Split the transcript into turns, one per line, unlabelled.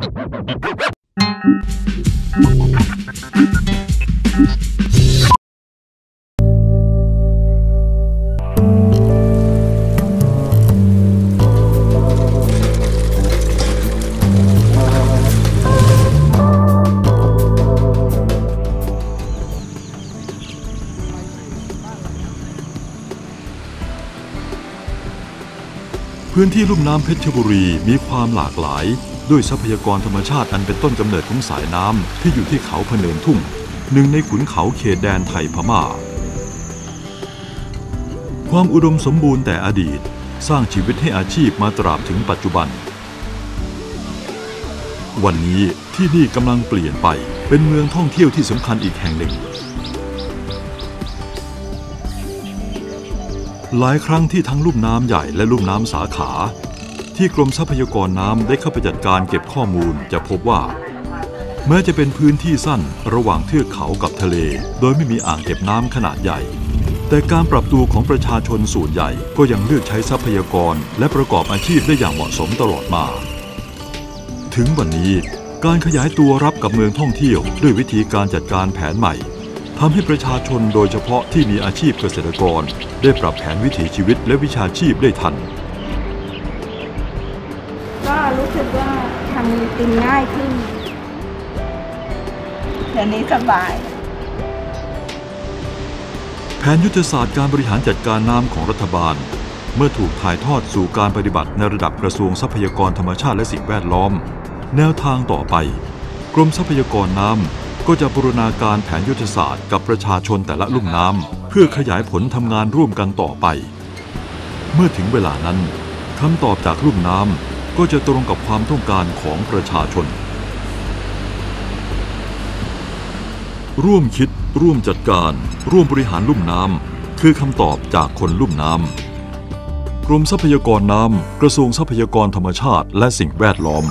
พื้นที่ลุ่มน้ำเพชรบุรีมีความหลากหลาย ด้วยทรัพยากรธรรมชาติอันเป็นต้นกำเนิดของสายน้ำที่อยู่ที่เขาพเนินทุ่ง หนึ่งในขุนเขาเขตแดนไทยพม่า ความอุดมสมบูรณ์แต่อดีตสร้างชีวิตให้อาชีพมาตราบถึงปัจจุบัน วันนี้ที่นี่กำลังเปลี่ยนไปเป็นเมืองท่องเที่ยวที่สำคัญอีกแห่งหนึ่ง หลายครั้งที่ทั้งลุ่มน้ำใหญ่และลุ่มน้ำสาขา ที่กรมทรัพยากรน้ำได้เข้าไปจัดการเก็บข้อมูลจะพบว่า แม้จะเป็นพื้นที่สั้นระหว่างเทือกเขากับทะเล โดยไม่มีอ่างเก็บน้ำขนาดใหญ่ แต่การปรับตัวของประชาชนส่วนใหญ่ก็ยังเลือกใช้ทรัพยากรและประกอบอาชีพได้อย่างเหมาะสมตลอดมา ถึงวันนี้การขยายตัวรับกับเมืองท่องเที่ยว ด้วยวิธีการจัดการแผนใหม่ทำให้ประชาชนโดยเฉพาะที่มีอาชีพเกษตรกร ได้ปรับแผนวิถีชีวิตและวิชาชีพได้ทัน
รู้สึกว่าทำกินง่ายขึ้น เดี๋ยวนี้สบาย
แผนยุทธศาสตร์การบริหารจัดการน้ำของรัฐบาล เมื่อถูกถ่ายทอดสู่การปฏิบัติในระดับกระทรวงทรัพยากรธรรมชาติและสิ่งแวดล้อม แนวทางต่อไป กรมทรัพยากรน้ำก็จะบูรณาการแผนยุทธศาสตร์กับประชาชนแต่ละลุ่มน้ำเพื่อขยายผลทำงานร่วมกันต่อไป เมื่อถึงเวลานั้นคำตอบจากลุ่มน้ำ ก็จะตรงกับความต้องการของประชาชน ร่วมคิด ร่วมจัดการ ร่วมบริหารลุ่มน้ำคือคำตอบจากคนลุ่มน้ำกรมทรัพยากรน้ำกระทรวงทรัพยากรธรรมชาติและสิ่งแวดล้อม